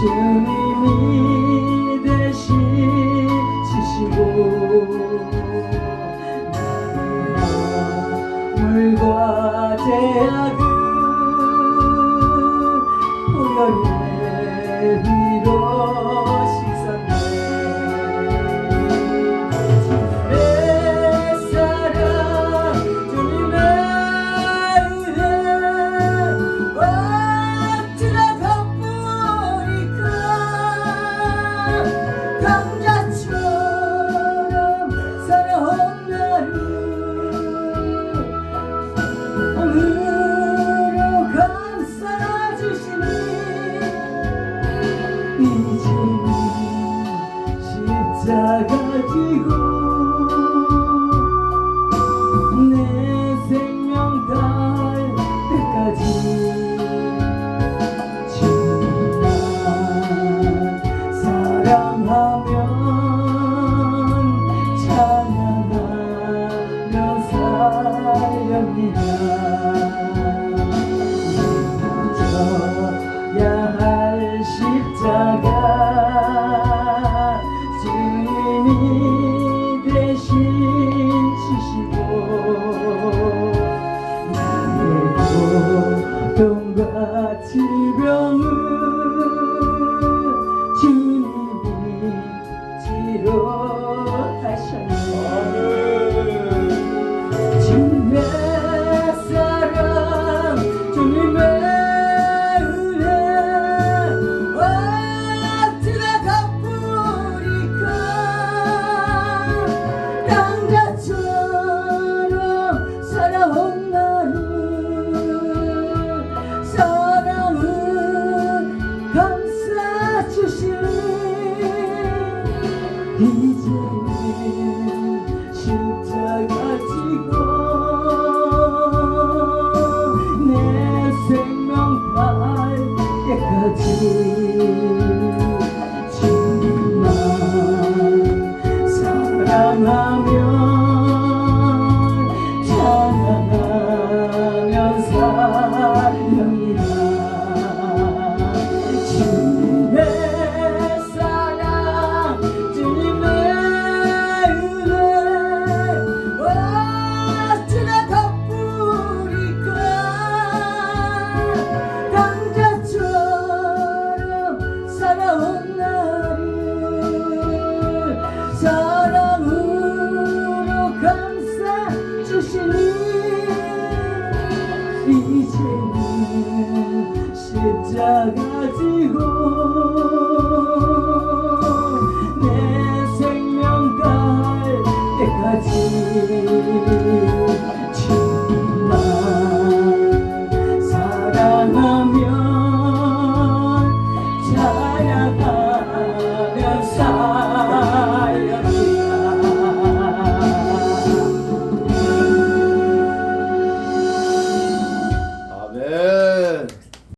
주님이 대신 지시고 물과 제약을 보여내 찾아가지고 내 생명 달 때까지 주만 사랑하면 찬양하며 살렵니다. 믿어야 할 십자가 사치병은 이제는 십자가 지고 내 생명 갈 때까지